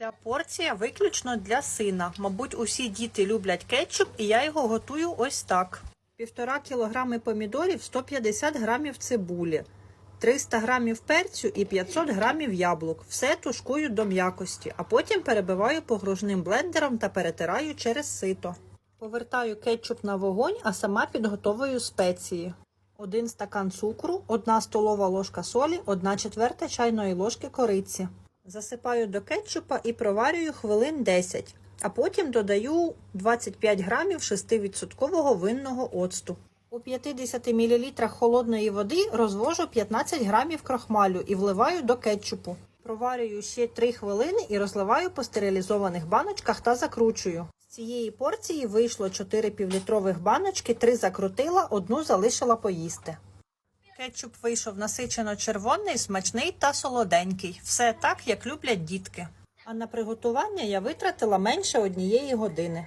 Ця порція виключно для сина. Мабуть, усі діти люблять кетчуп, і я його готую ось так: півтора кілограми помідорів, 150 грамів цибулі, 300 грамів перцю і 500 грамів яблук. Все тушкую до м'якості, а потім перебиваю погружним блендером та перетираю через сито. Повертаю кетчуп на вогонь, а сама підготовую спеції. Один стакан цукру, одна столова ложка солі, одна четверта чайної ложки кориці. Засипаю до кетчупа і проварюю хвилин 10, а потім додаю 25 грамів 6% винного оцту. У 50 мл холодної води розвожу 15 грамів крохмалю і вливаю до кетчупу. Проварюю ще 3 хвилини і розливаю по стерилізованих баночках та закручую. З цієї порції вийшло 4 півлітрових баночки, 3 закрутила, одну залишила поїсти. Кетчуп вийшов насичено червоний, смачний та солоденький. Все так, як люблять дітки. А на приготування я витратила менше однієї години.